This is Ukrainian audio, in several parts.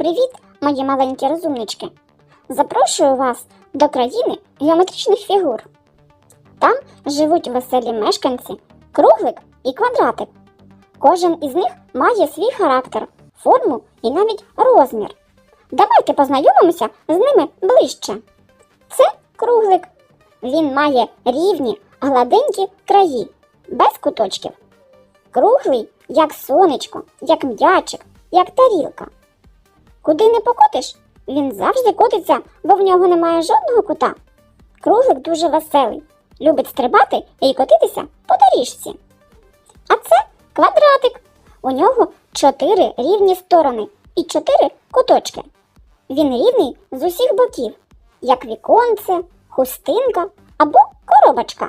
Привіт, мої маленькі розумнички! Запрошую вас до країни геометричних фігур. Там живуть веселі мешканці, круглик і квадратик. Кожен із них має свій характер, форму і навіть розмір. Давайте познайомимося з ними ближче. Це круглик. Він має рівні, гладенькі краї, без куточків. Круглий, як сонечко, як м'ячик, як тарілка. Куди не покотиш, він завжди котиться, бо в нього немає жодного кута. Круглик дуже веселий, любить стрибати і котитися по доріжці. А це квадратик. У нього чотири рівні сторони і чотири куточки. Він рівний з усіх боків, як віконце, хустинка або коробочка.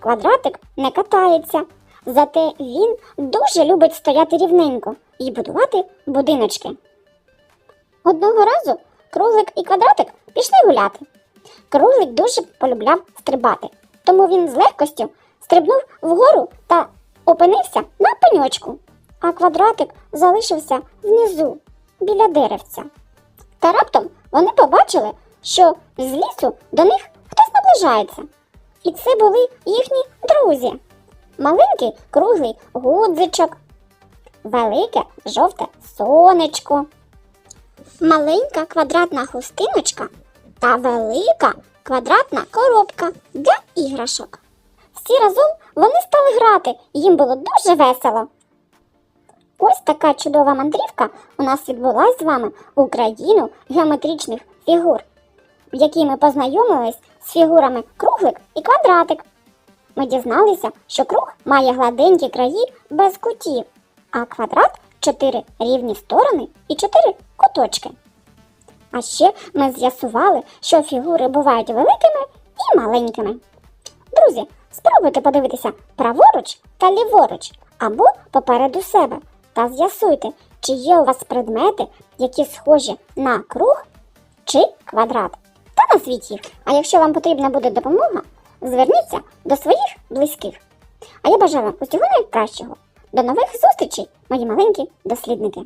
Квадратик не катається, зате він дуже любить стояти рівненько і будувати будиночки. Одного разу круглик і квадратик пішли гуляти. Круглик дуже полюбляв стрибати, тому він з легкостю стрибнув вгору та опинився на пеньочку, а квадратик залишився внизу, біля деревця. Та раптом вони побачили, що з лісу до них хтось наближається. І це були їхні друзі. Маленький круглий гудзичок, велике жовте сонечко, маленька квадратна хустиночка та велика квадратна коробка для іграшок. Всі разом вони стали грати, їм було дуже весело. Ось така чудова мандрівка у нас відбулась з вами у країну геометричних фігур, в якій ми познайомились з фігурами круглик і квадратик. Ми дізналися, що круг має гладенькі краї без кутів, а квадрат чотири рівні сторони і чотири куточки. А ще ми з'ясували, що фігури бувають великими і маленькими. Друзі, спробуйте подивитися праворуч та ліворуч або попереду себе та з'ясуйте, чи є у вас предмети, які схожі на круг чи квадрат. Та назвіть їх. А якщо вам потрібна буде допомога, зверніться до своїх близьких. А я бажаю вам усього найкращого. До нових зустрічей, мої маленькі дослідники!